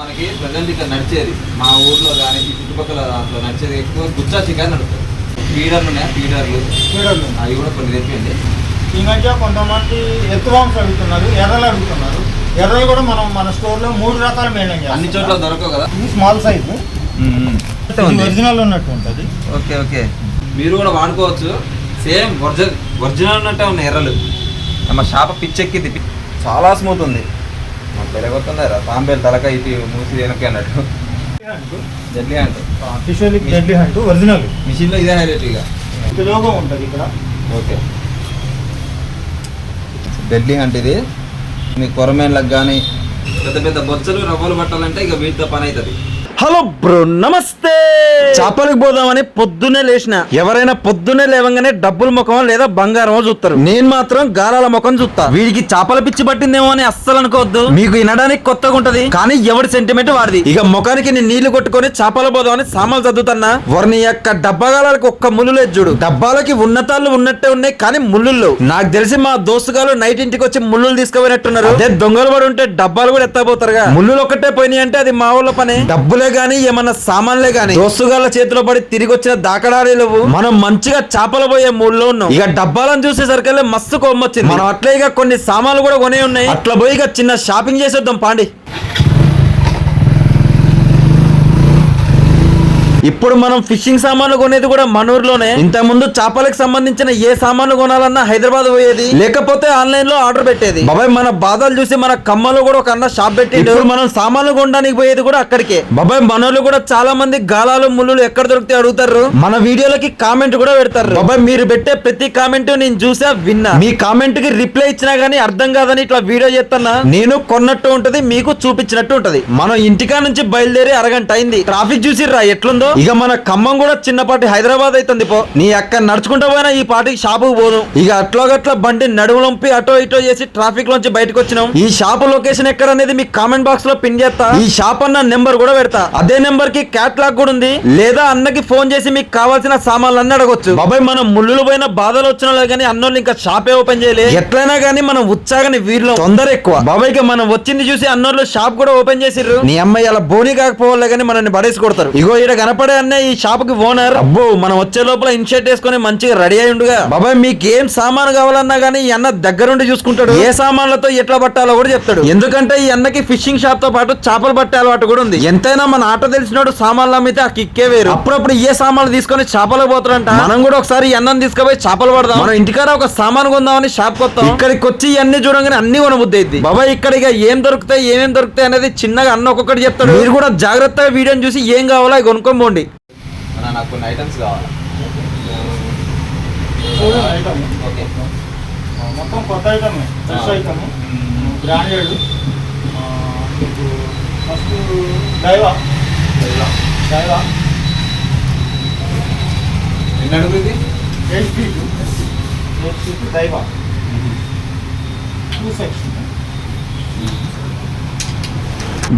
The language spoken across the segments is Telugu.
మనకి ప్రజెంట్ ఇక్కడ నడిచేది. మా ఊర్లో కానీ ఈ చుట్టుపక్కల దాంట్లో నడిచేది ఎక్కువ గుచ్చా చికెన్ నడుస్తుంది ఫీడర్లు ఉన్నాయా? ఫీడర్లు. పీడర్లు అవి కూడా కొన్ని తెప్పింది ఈ మధ్య కొంతమంది ఎత్తు వామ్స్ అడుగుతున్నారు ఎర్రలు అడుగుతున్నారు. ఎర్రలు కూడా మనం మన స్టోర్లో మూడు రకాలు మెయింటైన్ అన్ని చోట్ల దొరకవు కదా? ఇది స్మాల్ సైజు. ఒరిజినల్ ఉన్నట్టు ఉంటుంది. Okay okay. మీరు కూడా వాడుకోవచ్చు. సేమ్ ఒరిజినల్ ఒరిజినల్ ఉన్నట్టే ఉన్నాయి ఎర్రలు. మా షాప పిచ్చెక్కింది. చాలా స్మూత్ ఉంది. పెరగొస్తుందా తాంబేలు తలక ఇది మూసి వెనక్కి అన్నట్టు. జడ్లీ అంటే ఫిషియలిక్ డెడ్లీ హంట్ ఒరిజినల్ మిషన్లో ఇదే హైలైట్ ఇక. లోగో ఉంటుంది ఇక్కడ. ఓకే ఢిల్లీ అంటే ఇది. మీ కొరమేన్లకు కానీ పెద్ద పెద్ద బొచ్చలు రవ్వలు పట్టాలంటే ఇక వీటితో పని అవుతుంది హలో బ్రో నమస్తే. చేపలకు పోదామని పొద్దున్నే లేచిన. ఎవరైనా పొద్దున్నే లేవగానే డబ్బుల ముఖం లేదా బంగారం చూస్తారు నేను మాత్రం గాలాల ముఖం చూస్తా వీడికి చేపల పిచ్చి పట్టిందేమో అని అస్సలు అనుకోవద్దు. మీకు వినడానికి కొత్తగా ఉంటది. కానీ ఎవరి సెంటిమెంట్ వాడిది? ఇక ముఖానికి నేను నీళ్ళు కొట్టుకొని చేపల పోదామని సామాన్లు చదువుతున్నా వారిని యొక్క డబ్బాగాలకు ఒక్క ముళ్ళు లేదు చూడు. డబ్బాలకి ఉన్నతాళ్ళు ఉన్నట్టే ఉన్నాయి కానీ ముళ్ళుల్లో నాకు తెలిసి మా దోస్తుగాలు నైట్ ఇంటికి వచ్చి ముళ్ళు తీసుకుపోయినట్టున్నారు. అదే దొంగలు పడి ఉంటే డబ్బాలు కూడా ఎత్తపోతారుగా ముళ్ళు ఒక్కటే పోయినాయి అంటే అది మా ఊళ్ళ పని. డబ్బులే గాని ఏమన్నా సామాన్లే గాని దోస్తుగాళ్ళ చేతిలో పడి తిరిగి వచ్చిన దాకడాలే లేవు. మనం మంచిగా చేపలు పోయే మూడులో ఉన్నాం. ఇక డబ్బాలను చూసేసరికల్లా మస్తు కొమ్మొచ్చింది మనం అట్లే ఇక కొన్ని సామాన్లు కూడా కొనే ఉన్నాయి. అట్లా పోయి ఇక చిన్న షాపింగ్ చేసేద్దాం పాండి. ఇప్పుడు మనం ఫిషింగ్ సామాన్లు కొనేది కూడా మన ఊర్లోనే ఇంత ముందు చేపలకు సంబంధించిన ఏ సామాన్లు కొనాలన్నా హైదరాబాద్ పోయేది? లేకపోతే ఆన్లైన్లో ఆర్డర్ పెట్టేది. బాబాయ్ మన బాధలు చూసి మన కమ్మలో కూడా ఒక అన్న షాప్ ఇప్పుడు మనం సామాన్లు కొనడానికి పోయేది కూడా అక్కడికే. బాబాయ్ మనోళ్ళు కూడా చాలా మంది గాలాలు ముళ్ళు ఎక్కడ దొరికితే అడుగుతారు? మన వీడియోలకి కామెంట్ కూడా పెడతారు. బాబాయ్ మీరు పెట్టే ప్రతి కామెంట్ నేను చూసా విన్నా. మీ కామెంట్కి రిప్లై ఇచ్చినా గానీ అర్థం కాదని ఇట్లా వీడియో చేస్తున్నా నేను కొన్నట్టు ఉంటది మీకు చూపించినట్టు ఉంటది. మనం ఇంటికా నుంచి బయలుదేరి అరగంట అయింది. ట్రాఫిక్ చూసిర్రా ఎట్లుందో? ఇక మన ఖమ్మం కూడా చిన్నపాటి హైదరాబాద్ అవుతుంది పో. నీ అక్క నడుచుకుంటా పోయినా ఈ పాటికి షాపుకు పోదు. ఇక అట్లో గట్ల బండి నడుములంపి అటో ఇటో చేసి ట్రాఫిక్ లోంచి బయటకు వచ్చినాం. ఈ షాప్ లొకేషన్ ఎక్కడ అనేది మీ కామెంట్ బాక్స్లో పిన్ చేస్తా. ఈ షాప్ అన్న నెంబర్ కూడా పెడతా. అదే నెంబర్కి క్యాట్లాగ్ కూడా ఉంది. లేదా అన్నకి ఫోన్ చేసి మీకు కావాల్సిన సామాన్లు అన్ని అడగొచ్చు. బాబాయ్ మనం ముళ్ళు పోయిన బాధలు వచ్చిన కానీ అన్నోళ్ళు ఇంకా షాపే ఓపెన్ చేయలే. ఎట్లయినా గానీ మనం ఉత్సాహని వీరిలో తొందర ఎక్కువ. బాబాయ్ మనం వచ్చింది చూసి అన్నోళ్ళు షాప్ కూడా ఓపెన్ చేసిర్రు. నీ అమ్మాయి అలా బోని కాకపోవాలి కానీ మనల్ని పడేసి కొడతారు. ఇగో ఈడ కనపడే అన్న ఈ షాప్కి ఓనర్. అబ్బో. మనం వచ్చే లోపల ఇన్షర్ట్ వేసుకొని మంచిగా రెడీ అయి ఉండుగా. బాబాయ్ మీకు ఏం సామాన్ కావాలన్నా గానీ ఈ అన్న దగ్గరుండి చూసుకుంటాడు. ఏ సామాన్లతో ఎట్లా పట్టాలో కూడా చెప్తాడు. ఎందుకంటే ఈ అన్నకి ఫిషింగ్ షాప్తో పాటు చేపలు పట్టే అలవాటు కూడా ఉంది. ఎంతైనా మన ఆట తెలిసినోడు సామాన్లు అమ్మితే ఆ కిక్కే వేరు. అప్పుడప్పుడు ఏ సామాన్లు తీసుకొని చేపలు పోతారంట మనం కూడా ఒకసారి ఈ అన్నం తీసుకుపోయి చేపలు పడదాం. మనం ఇంటికాడ ఒక సామాన్ కొందామని షాప్ కొత్తాం ఇక్కడికి వచ్చి ఇవన్నీ చూడంగానే అన్ని కొనబుద్ధి అయింది బాబాయ్ ఇక్కడ ఇక ఏం దొరుకుతాయి ఏమేం దొరుకుతాయి అనేది చిన్నగా అన్న ఒక్కొక్కటి చెప్తాడు. మీరు కూడా జాగ్రత్తగా వీడియోని చూసి ఏం కావాలో అవి అన్న, నాకు కొన్ని ఐటమ్స్ కావాలి? ఓకే. మొత్తం కొత్త item fresh item branded first Daiwa. Daiwa. ఎన్ని అడుగు ఇది eight feet. Eight feet Daiwa. Two section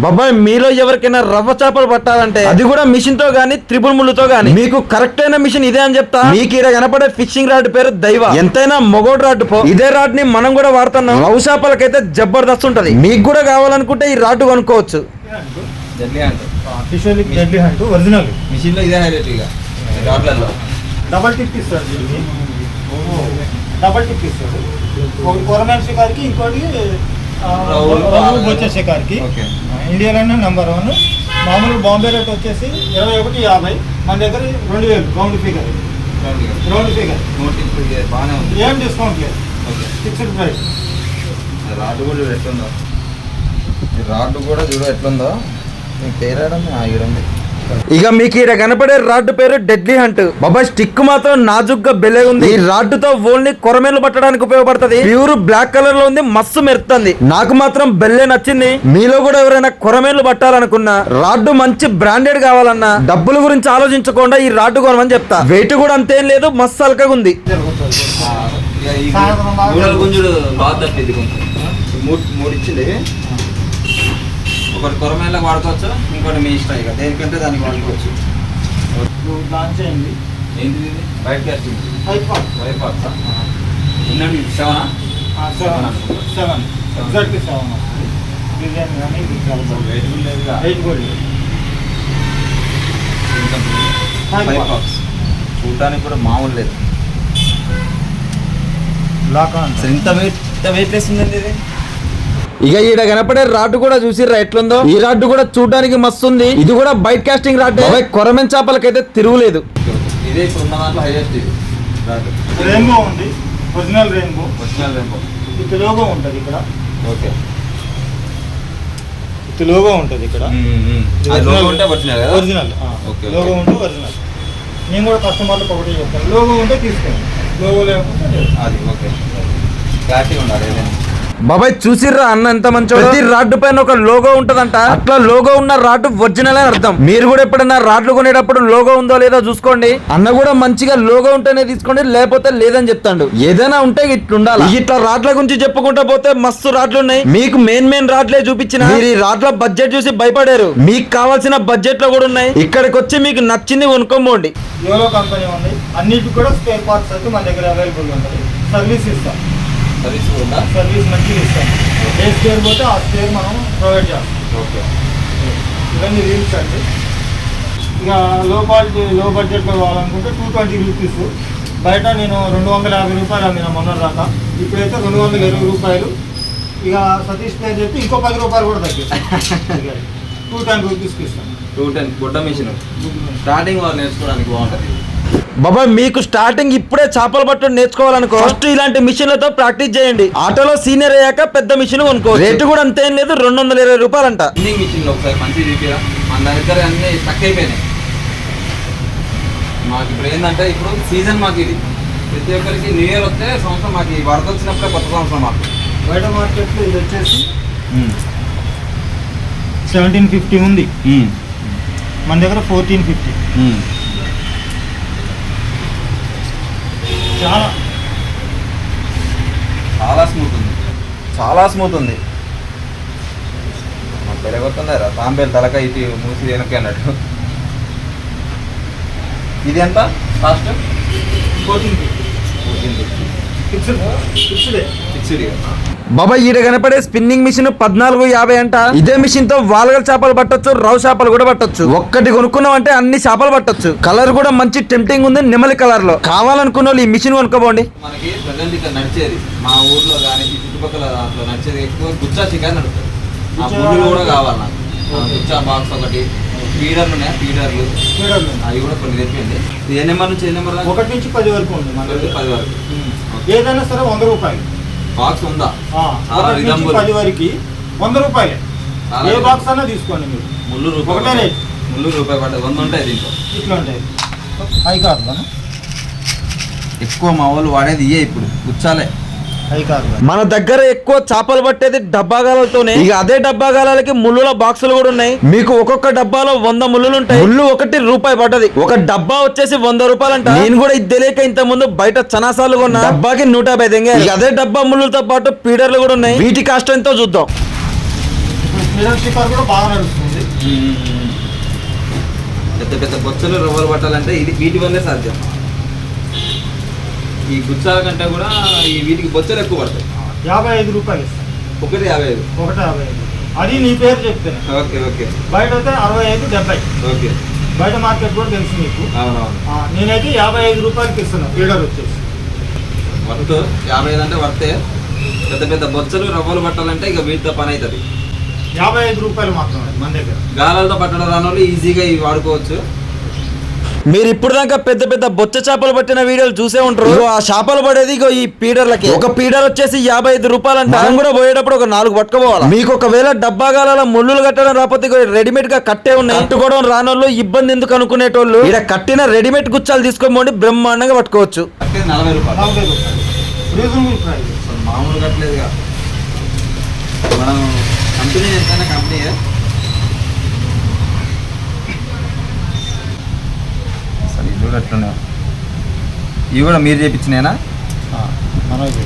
బాబాయ్ మీలో ఎవరికైనా రవ్వ చేపలు పట్టాలంటే అది కూడా మిషన్తో గానీ త్రిపుల్ ముళ్ళుతో గానీ. మీకు కరెక్ట్ అయిన మిషన్ ఇదే అని చెప్తా. మీకు ఇక్కడ కనపడే ఫిషింగ్ రాడ్ పేరు దైవ. ఎంతైనా మొగోడు రాడ్ పో. ఇదే రాడ్ని మనం కూడా వాడుతున్నాం. రవ్వ చేపలకైతే జబర్దస్త్ ఉంటది. మీకు కూడా కావాలనుకుంటే ఈ రాడ్ కొనుక్కోవచ్చు. ఇదే హైలైట్ ఇక. రాడ్లలో. డబల్ టిప్ ఇస్తాడు దీనికి. డబల్ టిప్ ఇస్తాడు. ఒకటి కొరమేన్ షికార్కి ఇంకోటి షికార్కి ఓకే. ఇండియాలోనే నెంబర్ వన్ మామూలు బాంబే రేట్ వచ్చేసి ఇరవై ఒకటి యాభై. మన దగ్గర రెండు వేలు రౌండ్ ఫిగర్ రౌండ్ ఫిగర్ ఏం డిస్కౌంట్ లేదు. ఫిక్స్డ్ ప్రైస్ రాడ్ కూడా ఎట్లుందో. ఈ రాడ్ కూడా చూడు ఎట్లుందో. నీకు పేరాడం ఆగిరండి ఇక మీకు ఇక్కడ కనపడే రాడ్ పేరు డెడ్లీ హంట్. బాబా స్టిక్ మాత్రం నాజుగ్గా బెలే ఉంది. ఈ రాడ్తో ఓన్లీ కొరమేలు పట్టడానికి ఉపయోగపడుతుంది. ప్యూర్ బ్లాక్ కలర్లో ఉంది మస్తు మెరుతుంది నాకు మాత్రం బెల్లే నచ్చింది. మీలో కూడా ఎవరైనా కొరమేలు పట్టాలనుకున్నా రాడ్ మంచి బ్రాండెడ్ కావాలన్నా డబ్బుల గురించి ఆలోచించకుండా ఈ రాడ్ కొనమని చెప్తా. వెయిట్ కూడా అంతేం లేదు మస్తు అల్కగా ఉంది. మూడు ఇచ్చింది. ఒకటి కొరమేళ్ళకి వాడుకోవచ్చు? ఇంకోటి మీ ఇష్టం ఇక. దేనికంటే దానికి వాడుకోవచ్చు. లాంచ్ అయింది. ఏంటిది ఇది? White casting five part white box ఎన్నండి సెవెనా సెవెన్ సెవెన్ ఎగ్జాక్ట్లీ సెవెన్ వస్తుంది డిజైన్ కానీ. వెయిట్ కూడా వెయిట్ కూడా లేదు. బాక్స్ చూడటానికి కూడా మామూలు లేదు. లాకా ఇంత వెయిట్ ఇంత వెయిట్ లెస్ ఉందండి ఇది? ఇక ఈడ కనపడే రాడ్ కూడా చూసిర్రా ఎట్లుందో? ఈ రాడ్ కూడా చూడడానికి మస్తు ఉంది ఇది కూడా బైట్ కాస్టింగ్ రాడ్ కొరమెన్ చేపలకైతే తిరుగులేదు. ఇదే ఇప్పుడు ఉన్న దాంట్లో హైయెస్ట్ ఇది. రాడ్ రెయిన్బో ఉంది. ఒరిజినల్ రెయిన్బో ఒరిజినల్ రేంబో ఇది లోగో ఉంటుంది ఇక్కడ. ఓకే. ఇది లోగో ఉంటుంది ఇక్కడ. అది లోగో ఉంటే ఒరిజినల్ కదా? Original okay, logo okay. ఉంటే ఒరిజినల్ నేను కూడా కస్టమర్లకు ఒకటి చెప్తాను. లోగో ఉంటే తీసుకోండి. లోగో లేకపోతే లేదు. అది ఓకే. క్లారిటీ ఉండాలి ఏదైనా. బాబాయ్ చూసిర్రా అన్న ఎంత మంచి ప్రతి రాడ్ పైన ఒక లోగో ఉంటదంట. అట్లా లోగో ఉన్న రాడ్ ఒరిజినల్ అని అర్థం. మీరు కూడా ఎప్పుడైనా రాడ్లు కొనేటప్పుడు లోగో ఉందో లేదో చూసుకోండి. అన్న కూడా మంచిగా లోగో ఉంటేనే తీసుకోండి లేకపోతే లేదని చెప్తాడు. ఏదైనా ఉంటే ఇట్లా ఉండాలి ఇట్లా రాడ్ల గురించి చెప్పుకుంటా పోతే మస్తు రాడ్లు ఉన్నాయి. మీకు మెయిన్ మెయిన్ రాడ్లే చూపించిన. మీరు ఈ రాడ్ల బడ్జెట్ చూసి భయపడారు. మీకు కావాల్సిన బడ్జెట్లో కూడా ఉన్నాయి. ఇక్కడికి వచ్చి మీకు నచ్చింది కొనుక్కోండి యోలో కంపెనీ ఉంది. అన్నిటికి కూడా స్పేర్ పార్ట్స్ అయితే మన దగ్గర అవైలబుల్ ఉంటుంది. సర్వీస్ ఇస్తాం. సర్వీస్ ఉందా? సర్వీస్ మంచిగా ఇస్తాం. ఏ స్పేర్ పోతే ఆ స్పేర్ మనం ప్రొవైడ్ చేస్తాం. ఓకే. ఇవన్నీ రీల్స్ అండి. ఇక లో క్వాలిటీ లో బడ్జెట్లో కావాలనుకుంటే టూ ట్వంటీ రూపీస్ బయట నేను రెండు వందల యాభై రూపాయలు అమ్మిన మొన్న దాకా. ఇప్పుడైతే రెండు వందల ఇరవై రూపాయలు. ఇక సతీష్ పేరు చెప్పి ఇంకో పది రూపాయలు కూడా తగ్గిస్తాం. టూ టెన్ రూపీస్కి ఇస్తాం. టూ టెన్ గుడ్డ మిషన్. స్టార్టింగ్ వాళ్ళు నేర్చుకోవడానికి బాగుంటుంది. బాబా మీకు స్టార్టింగ్ ఇప్పుడే చేపలు పట్టడం నేర్చుకోవాలనుకో ఫస్ట్ ఇలాంటి మిషన్లతో ప్రాక్టీస్ చేయండి. ఆటోలో సీనియర్ అయ్యాక పెద్ద మిషన్ కొనుక్కో రేటు కూడా అంతేం లేదు రెండు వందల ఇరవై రూపాయలంట మిషన్లో ఒకసారి చూపిరా మన దగ్గర అన్నీ స్టక్ అయిపోయినాయి. మాకు ఇప్పుడు ఏంటంటే ఇప్పుడు సీజన్ మాకు ఇది. ప్రతి ఒక్కరికి న్యూ ఇయర్ వస్తే సంవత్సరం మాకు ఈ వరద వచ్చినప్పుడే కొత్త సంవత్సరం మాకు. బయట మార్కెట్లో ఇది వచ్చేసి సెవెంటీన్ ఫిఫ్టీ ఉంది. మన దగ్గర ఫోర్టీన్ ఫిఫ్టీ చాలా. చాలా స్మూత్ ఉంది. చాలా స్మూత్ ఉంది. పెరగొస్తుందా తాంబేలు తలక ఇటు మూసి వెనక్కి అన్నట్టు. ఇది ఎంత? కాస్ట్ ఫోర్టీన్ ఫిఫ్టీ ఫిక్స్డ్ ఫిక్స్డే ఫిక్స్డ్ బాబా ఈడ కనపడే స్పిన్నింగ్ మిషన్ పద్నాలుగు యాభై అంట. ఇదే మిషన్తో వాలగల చేపలు పట్టొచ్చు రవ్ చేపలు కూడా పట్టొచ్చు. ఒక్కటి కొనుక్కున్నాం అంటే అన్ని చేపలు పట్టొచ్చు. కలర్ కూడా మంచి టెంప్టింగ్ ఉంది నెమలి కలర్లో కావాలనుకున్న వాళ్ళు ఈ మిషన్ కొనుక్కోబోండి. మనకి ప్రజెంట్ ఇక్కడ నడిచేది. మా ఊర్లో కానీ ఈ చుట్టుపక్కల దాంట్లో నడిచేది ఎక్కువ గుచ్చా చికెన్ నడుస్తుంది ఆ గుచ్చా- గుళ్ళు కూడా కావాలి? నాకు ఆ గుచ్చా బాక్స్ ఒకటి ఫీడర్లు. ఉన్నాయి ఫీడర్లు. స్పీడర్లు అవి కూడా కొన్ని తెప్పింది. ఇది ఏ నెంబర్ నుంచి ఏ నెంబర్ దాకా? ఒకటి నుంచి పది వరకు ఉంది మన ఒకటి దగ్గర. పది వరకు. ఏదైనా సరే వంద రూపాయలు. బాక్స్ ఉందా. పది వరకు వంద రూపాయలే. ఏ. బాక్స్ అన్నా తీసుకోండి మీరు. ముళ్ళు రూపాయి ఒకటే పడ్డది. రేట్. ముళ్ళు రూపాయి పడ్డది వంద ఉంటాయి దీంట్లో. ఇట్లా ఉంటాయి. హై కాదు ఎక్కువ మా వాళ్ళు వాడేది ఇయే ఇప్పుడు. గుచ్చాలే. మన దగ్గర ఎక్కువ చేపలు పట్టేది డబ్బాగాలతోనే. ఇక అదే డబ్బాగాలకి ముళ్ళుల బాక్సులు కూడా ఉన్నాయి. మీకు ఒక్కొక్క డబ్బాలో వంద ముళ్ళులు ఉంటాయి ముళ్ళు ఒకటి రూపాయి పడ్డది. ఒక డబ్బా వచ్చేసి వంద రూపాయలు అంట నేను కూడా ఇది తెలియక ఇంత ముందు బయట చనాసాలు కొన్నా. డబ్బాకి నూట యాభై దెంగే ఇక అదే డబ్బా ముళ్ళులతో పాటు పీడర్లు కూడా ఉన్నాయి. వీటి కాస్ట్ ఎంతో చూద్దాం. పెద్ద పెద్ద బొచ్చలు రవ్వలు పట్టాలంటే ఇది వీటి వల్లే సాధ్యం. ఈ గుచ్చాల కంటే కూడా ఈ వీటికి బొచ్చలు ఎక్కువ పడతాయి. యాభై ఐదు రూపాయలు ఇస్తాను ఒకటి యాభై ఐదు. ఒకటి యాభై ఐదు. అది నీ పేరు చెప్తేనే ఓకే ఓకే. బయట అయితే అరవై ఐదు డెబ్బై. ఓకే. బయట మార్కెట్ కూడా తెలుసు మీకు అవునవును. ఆ, నేనైతే యాభై ఐదు రూపాయలకి ఇస్తున్నాను ఫీడర్ వచ్చేసి. వర్త్ యాభై ఐదు అంటే వర్తే. పెద్ద పెద్ద బొచ్చలు రవ్వలు పట్టాలంటే ఇక వీటితో పని అవుతుంది యాభై ఐదు రూపాయలు మాత్రమే మన దగ్గర. గాలాలతో పట్టడం రాని వాళ్ళు ఈజీగా ఇవి వాడుకోవచ్చు. మీరు ఇప్పుడు దాకా పెద్ద పెద్ద బొచ్చ చేపలు పట్టిన వీడియోలు చూసే ఉంటారు. ఇగో ఆ చేపలు పడేది ఇగో ఈ పీడర్లకి. ఒక పీడర్ వచ్చేసి యాభై ఐదు రూపాయలు అంటే మనం కూడా పోయేటప్పుడు ఒక నాలుగు పట్టుకోవాలి మీకు ఒకవేళ డబ్బాగాల ముళ్ళులు కట్టడం రాకపోతే ఇగో రెడీమేడ్గా కట్టే ఉన్నాయి. కట్టుకోవడం రానోళ్ళు ఇబ్బంది ఎందుకు అనుకునేటోళ్ళు? ఇక్కడ కట్టిన రెడీమేడ్ గుచ్చాలు తీసుకొని పోండి బ్రహ్మాండంగా పట్టుకోవచ్చు. మామూలు కట్టలేదుగా. మనం కంపెనీ కంపెనీయే. అట్లనే ఇవి కూడా మీరు చేపించినేనా మనకి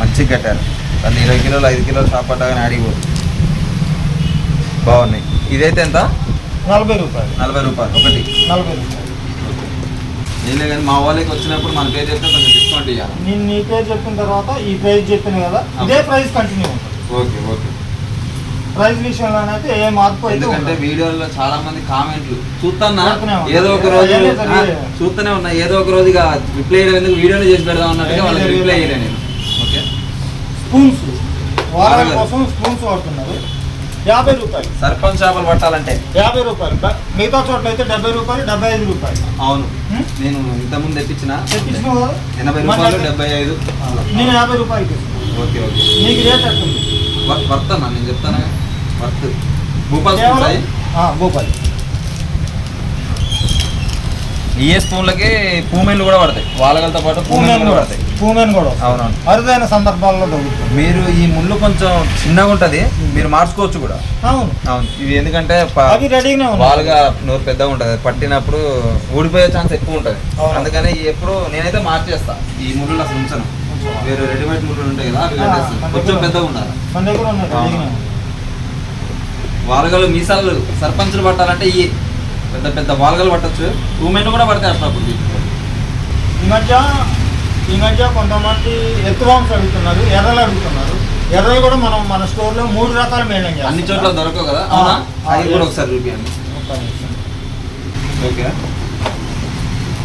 మంచిగా కట్టారు. వాళ్ళు ఇరవై కిలోలు ఐదు కిలోలు పట్టగానే ఆడిపోదు బాగున్నాయి. ఇదైతే ఎంత? నలభై రూపాయలు. నలభై రూపాయలు. ఒకటి. నలభై రూపాయలు. ఏలే కానీ మా వాళ్ళకి వచ్చినప్పుడు మన పేరు చెప్తే కొంచెం డిస్కౌంట్ ఇవ్వాలి నేను నీ పేరు చెప్పిన తర్వాత ఈ ప్రైస్ చెప్పాను కదా ఇదే ప్రైస్ కంటిన్యూ ఉంటుంది. Okay okay. ప్రైస్ విషయంలోనైతే ఏ మార్పు అయితే ఎందుకంటే. వీడియోలో చాలా మంది కామెంట్లు చూస్తున్నా. ఏదో ఒక రోజు. చూస్తూనే ఉన్నా ఏదో ఒక రోజు ఇక రిప్లై ఎందుకు వీడియోలో చేసి పెడదాం అన్నట్టుగా వాళ్ళకి. రిప్లై చేయలేదు నేను ఓకే. స్పూన్స్ వారాలు. కోసం స్పూన్స్ వాడుతున్నారు. యాభై రూపాయలు. సర్పంచ్ చేపలు పట్టాలంటే. యాభై రూపాయలు. మిగతా చోట్ల అయితే డెబ్బై రూపాయలు డెబ్బై ఐదు రూపాయలు. అవును? నేను ఇంతకుముందు తెప్పించిన. తెప్పించినావు కదా? ఎనభై రూపాయలు డెబ్బై ఐదు. నేను యాభై రూపాయలకి ఇస్తున్నాను ఓకే ఓకే. నీకు రేట్ ఎట్టుంది? వ- వర్త్ అన్న నేను చెప్తాను? వర్త్ భూపాల్ భూపాలి. ఏ స్పూన్లకి పూమెన్లు కూడా పడతాయి. వాళ్ళతో పాటు పూమెన్ కూడా కూడా పడతాయి. పూమెన్ కూడా. అవునవును. అరుదైన సందర్భాల్లో దొరుకుతుంది మీరు ఈ ముళ్ళు కొంచెం చిన్నగా ఉంటది మీరు మార్చుకోవచ్చు కూడా. అవును. అవును. ఇవి ఎందుకంటే వాలుగా నోరు పెద్దగా ఉంటది. పట్టినప్పుడు ఊడిపోయే ఛాన్స్ ఎక్కువ ఉంటది. అవును. అందుకని ఈ ఎప్పుడు నేనైతే మార్చేస్తా. ఈ ముళ్ళు అసలు ఉంచను. వేరే రెడీమేడ్ ముళ్ళు ఉంటాయి కదా అవి కొంచెం పెద్దగా ఉండాలి. మన దగ్గర ఉన్నాయి ఆ. రెడీగానే ఉన్నాయి. వాలగలు మీసాలు సర్పంచులు పట్టాలంటే ఈ పెద్ద పెద్ద వాలగలు పట్టచ్చు. ఉమెన్ కూడా పడతాయి అప్పుడప్పుడు వీటిలో. ఈ మధ్య ఈ మధ్య కొంతమంది ఎత్తు వామ్స్ అడుగుతున్నారు ఎర్రలు అడుగుతున్నారు. ఎర్రలు కూడా మనం మన స్టోర్లో మూడు రకాలు చేస్తాం అన్ని చోట్ల దొరకవు కదా? అవునా? అది కూడా. ఒకసారి చూపించండి. ఓకే.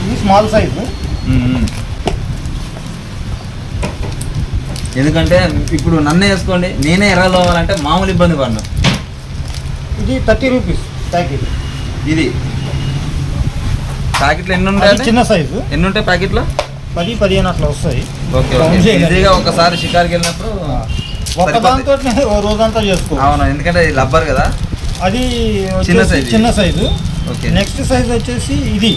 ఇది స్మాల్ సైజు. ఎందుకంటే ఇప్పుడు నన్నే వేసుకోండి నేనే ఎర్రలు అవ్వాలంటే మామూలు ఇబ్బంది పడినా. ఇది థర్టీ రూపీస్ ప్యాకెట్. ఇది? ప్యాకెట్లు ఎన్ని ఉంటాయి చిన్న సైజు ఎన్ని ఉంటాయి ప్యాకెట్లో? పది పదిహేను అట్లా వస్తాయి. ఓకే. ఈజీగా ఒకసారి షికార్కి వెళ్ళినప్పుడు ఒక. దాంతో రోజంతా చేసుకో అవును? ఎందుకంటే ఇది లబ్బర్ కదా? అది చిన్న size. చిన్న సైజు ఓకే. నెక్స్ట్ సైజ్ వచ్చేసి ఇది.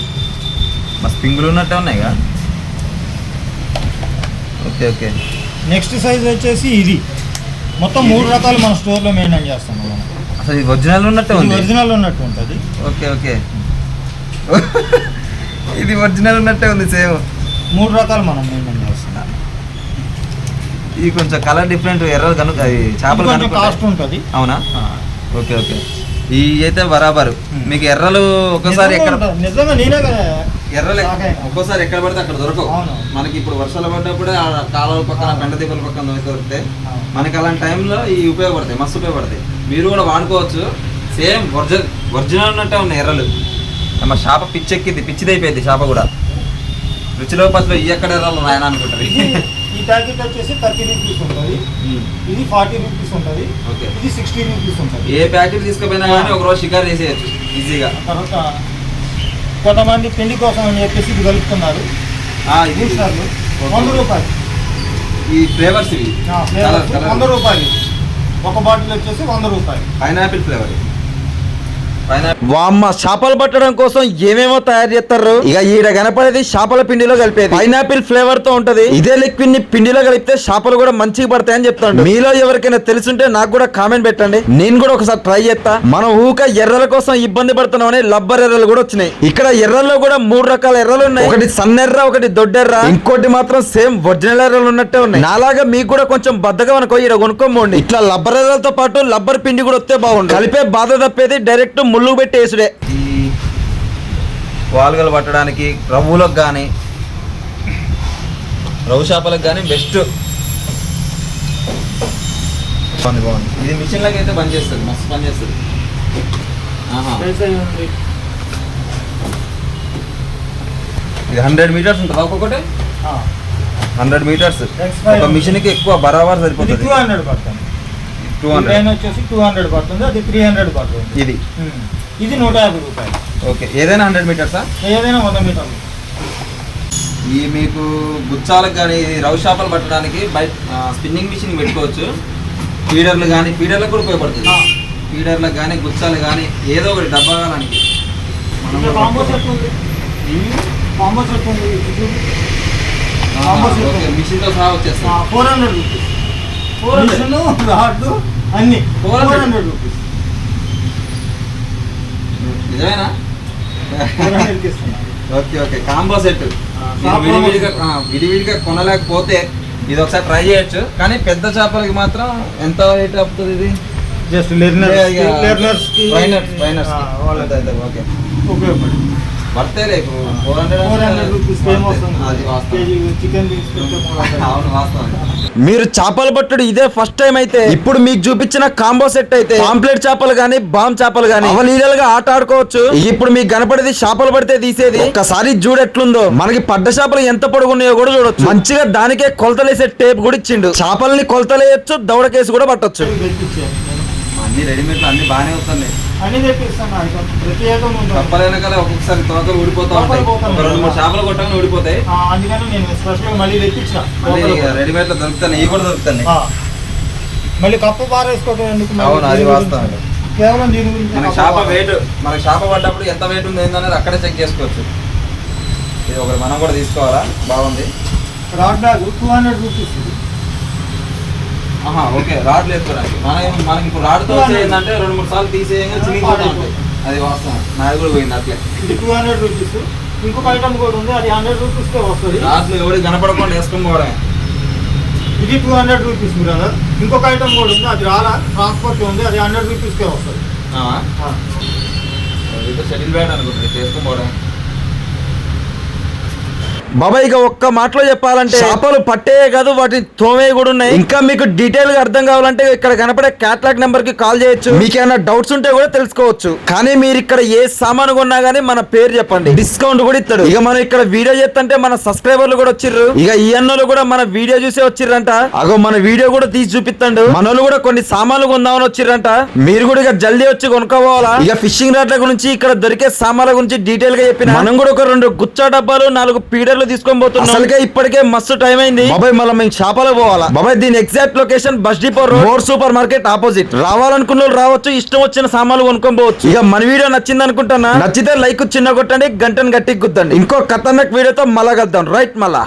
మా స్ప్రింగులు ఉన్నట్టే ఉన్నాయి కదా? Okay okay. నెక్స్ట్ సైజ్ వచ్చేసి ఇది. మొత్తం మూడు రకాలు మన స్టోర్లో మెయింటైన్ చేస్తాం మనం. అసలు ఇది ఒరిజినల్ ఉన్నట్టే ఉంది. ఒరిజినల్ ఉన్నట్టు ఉంటుంది. Okay okay. ఇది ఒరిజినల్ ఉన్నట్టే ఉంది సేమ్. మూడు రకాలు మనం మెయింటైన్ చేస్తాం ఇది కొంచెం కలర్ డిఫరెంట్ ఎర్రలు కనుక అది చేపలు కాస్ట్ ఉంటుంది. అవునా? Okay okay. ఈ అయితే బరాబరు. మీకు ఎర్రలు ఒక్కసారి ఎక్కడ. నిజంగా నేనే ఎర్రలు. ఒక్కోసారి ఎక్కడ పడితే అక్కడ దొరకవు. అవును. మనకి ఇప్పుడు వర్షాలు పడ్డప్పుడే ఆ కాలువల పక్కన. పెండ దీపాల పక్కన దొరుకుతాయి అవును. మనకి అలాంటి టైంలో ఇవి ఉపయోగపడతాయి మస్తు ఉపయోగపడతాయి. మీరు కూడా వాడుకోవచ్చు. సేమ్ ఒరిజినల్ ఒరిజినల్ ఉన్నట్టే ఉన్నాయి ఎర్రలు. మా షాప పిచ్చెక్కింది పిచ్చిదైపోయింది షాప కూడా. రుచిలో పచ్చిలో ఈ ఎక్కడ ఎర్రలు నాయన అనుకుంటారు ఈ ప్యాకెట్ వచ్చేసి థర్టీ రూపీస్ ఉంటుంది. ఇది ఫార్టీ రూపీస్ ఉంటుంది. ఓకే. ఇది సిక్స్టీ రూపీస్ ఉంటుంది. ఏ ప్యాకెట్ తీసుకుపోయినా కానీ ఒక రోజు షికారు చేసేయచ్చు ఈజీగా. తర్వాత కొంతమంది పిండి కోసం అని చెప్పేసి ఇది కలుపుతున్నారు. ఆ, ఇది. ఓకే. వంద రూపాయలు. ఈ ఫ్లేవర్స్ ఇవి. వంద రూపాయలు. ఒక బాటిల్ వచ్చేసి వంద రూపాయలు. Pineapple flavour. పైనాపిల్ వామ్మ చేపలు పట్టడం కోసం ఏమేమో తయారు చేస్తారు? ఇక ఈడ కనపడేది చేపల పిండిలో కలిపేది. పైనాపిల్ ఫ్లేవర్తో ఉంటది. ఇదే లిక్విడ్ని పిండిలో కలిపితే చేపలు కూడా మంచిగా పడతాయని చెప్తాడు. మీలో ఎవరికైనా తెలుసుంటే నాకు కూడా కామెంట్ పెట్టండి. నేను కూడా ఒకసారి ట్రై చేస్తా. మనం ఊక ఎర్రల కోసం ఇబ్బంది పడుతున్నామని లబ్బర్ ఎర్రలు కూడా వచ్చినాయి. ఇక్కడ ఎర్రల్లో కూడా మూడు రకాల ఎర్రలు ఉన్నాయి. ఒకటి సన్నెర్ర ఒకటి దొడ్డెర్ర. ఇంకోటి మాత్రం సేమ్ ఒరిజినల్ ఎర్రలు ఉన్నట్టే ఉన్నాయి. నాలాగా మీకు కూడా కొంచెం బద్దగా అనుకో ఇక్కడ కొనుక్కోమండి ఇట్లా లబ్బర్ ఎర్రలతో పాటు లబ్బర్ పిండి కూడా వస్తే బాగుండు. కలిపే బాధ తప్పేది డైరెక్ట్ ముళ్ళు పెట్టి వేసుడే. ఈ వాలుగలు పట్టడానికి రవ్వులకు కానీ రవ్వు చేపలకు కానీ బెస్ట్ బాగుంది బాగుంది. ఇది మిషన్లకి అయితే పని చేస్తుంది మస్తు పని చేస్తుంది. ఆహా. ఇది హండ్రెడ్ మీటర్స్ ఉంటుంది ఒక్కొక్కటి? ఆ, హండ్రెడ్ మీటర్స్. ఒక మిషన్కి ఎక్కువ బరాబర్ సరిపోతుంది. టూ హండ్రెడ్ వచ్చేసి టూ హండ్రెడ్ పడుతుంది అది త్రీ హండ్రెడ్ పడుతుంది. ఇది. ఇది నూట యాభై రూపాయలు. ఓకే. ఏదైనా హండ్రెడ్ మీటర్సా ఏదైనా వంద మీటర్లు. ఈ మీకు గుచ్చాలకు కానీ రవ్ చేపలు పట్టడానికి బయట స్పిన్నింగ్ మిషన్ పెట్టుకోవచ్చు. ఫీడర్లు కానీ ఫీడర్లకు కూడా ఉపయోగపడుతుంది. ఫీడర్లకు కానీ గుచ్చాలు కానీ ఏదో ఒకటి డబ్బా కాలానికి. ఓకే. మిషన్తో సహా వచ్చేస్తాం four hundred rupees four hundred రాడ్లు అన్ని. ఫోర్. Hundred rupees. నిజమేనా? ఫోర్ హండ్రెడ్కి ఇస్తున్నారు ఓకే ఓకే. Combo set. విడివిడిగా విడివిడిగా కొనలేకపోతే ఇది ఒకసారి ట్రై చేయొచ్చు. కానీ పెద్ద చేపలకి మాత్రం ఎంత రేట్ అవుతుంది ఇది? Just learners okay. ఉపయోగపడుతుంది. వర్తేలే ఇప్పుడు four hundred four hundred rupees అది వాస్తవం. చికెన్. అవును వాస్తవం. మీరు చేపల పట్టుడు ఇదే ఫస్ట్ టైం అయితే. ఇప్పుడు మీకు చూపించిన కాంబో సెట్ అయితే. పాంప్లెట్ చేపలు గానీ బామ్ చేపలు గానీ. అవలీలలుగా ఆట ఆడుకోవచ్చు. ఇప్పుడు మీకు కనపడేది చేపలు పడితే తీసేది. ఒక్కసారి చూడు ఎట్లుందో. మనకి పడ్డ చేపలు ఎంత పొడుగున్నాయో కూడా చూడొచ్చు. మంచిగా దానికే కొలతలేసే టేప్ కూడా ఇచ్చిండు. చేపల్ని కొలతలేయచ్చు దవడకేసి కూడా పట్టొచ్చు. అన్ని రెడీమేడ్ అన్ని బాగానే వస్తున్నాయి. అన్ని తెప్పిస్తాను ఐటమ్ ప్రతి ఐటమ్ ఉంటుంది కప్పలు వెనకాల ఒక్కొక్కసారి తోకలు ఊడిపోతా ఉంటాయి. ఒక రెండు మూడు చేపలు కొట్టగానే ఊడిపోతాయి. అందుకని నేను స్పెషల్గా మళ్ళీ తెప్పించిన. రెడీమేడ్లో దొరుకుతాయి. ఇవి కూడా దొరుకుతాయి. మళ్ళీ కప్పు పారేసుకోవడం అవును, అది వాస్తవం. కేవలం దీని గురించి చేప పారే- వెయిట్ మనకి చేప పడ్డప్పుడు ఎంత వెయిట్ ఉంది ఏందనేది అక్కడే చెక్ చేసుకోవచ్చు. ఇది ఒకటి మనం కూడా తీసుకోవాలా? బాగుంది. Rod bag two hundred rupees ఇది. ఓకే రాడ్ వేసుకోవడానికి మనం మనకి ఇప్పుడు రాడ్తో ఏంటంటే రెండు మూడు సార్లు తీసేయంగా చినిగిపోతా ఉంటాయి. అది వాస్తవం. నాది కూడా పోయింది అట్లే. టూ హండ్రెడ్ రూపీస్ ఇంకొక ఐటమ్ కూడా ఉంది అది హండ్రెడ్ రూపీస్కే వస్తుంది. రాడ్లు ఎవరికి కనపడకుండా వేసుకొని పోవడమే. ఇది టూ హండ్రెడ్ రూపీస్ బ్రదర్ ఇంకొక ఐటమ్ కూడా ఉంది అది రాలా ట్రాన్స్పోర్ట్ ఉంది అది హండ్రెడ్ రూపీస్కే వస్తుంది. షటిల్ బ్యాట్ అనుకుంటుంది చేసుకొని పోవడమే. బాబాయ్ ఇక ఒక్క మాటలో చెప్పాలంటే చేపలు పట్టే కాదు వాటిని తోమే కూడా ఉన్నాయి. ఇంకా మీకు డీటెయిల్గా అర్థం కావాలంటే ఇక్కడ కనపడే క్యాట్లాగ్ నెంబర్కి కాల్ చేయొచ్చు. మీకు ఏమైనా డౌట్స్ ఉంటే కూడా తెలుసుకోవచ్చు. కానీ మీరు ఇక్కడ ఏ సామాను కొన్నా గానీ మన పేరు చెప్పండి. డిస్కౌంట్ కూడా ఇస్తాడు ఇక మనం ఇక్కడ వీడియో చేస్తుంటే మన సబ్స్క్రైబర్లు కూడా వచ్చిర్రు. ఇక ఈ అన్నోళ్ళు కూడా మన వీడియో చూసి వచ్చిర్రంట. అగో మన వీడియో కూడా తీసి చూపిస్తాడు మనోళ్ళు కూడా కొన్ని సామాన్లు కొందామని వచ్చిర్రంట. మీరు కూడా ఇక జల్దీ వచ్చి కొనుక్కోవాలా? ఇక ఫిషింగ్ రాట్ల గురించి ఇక్కడ దొరికే సామాన్ల గురించి డీటెయిల్గా చెప్పిన మనం కూడా ఒక రెండు గుచ్చా డబ్బాలు నాలుగు పీడర్లు తీసుకొని పోతున్నాం అసలుకే ఇప్పటికే మస్తు టైం అయింది. బాబాయ్ మళ్ళీ మేము చేపలు పోవాలా? బాబాయ్ దీని exact location bus depot road more supermarket opposite రావాలనుకున్న రావచ్చు ఇష్టం వచ్చిన సామాన్లు కొనుక్కొని పోవచ్చు. ఇక మన వీడియో నచ్చింది అనుకుంటున్నా నచ్చితే లైక్ చిన్న కొట్టండి గంటను గట్టి గుద్దండి. ఇంకో ఖతర్నాక్ వీడియోతో మళ్ళా కలుద్దాం. రైట్ మళ్ళా.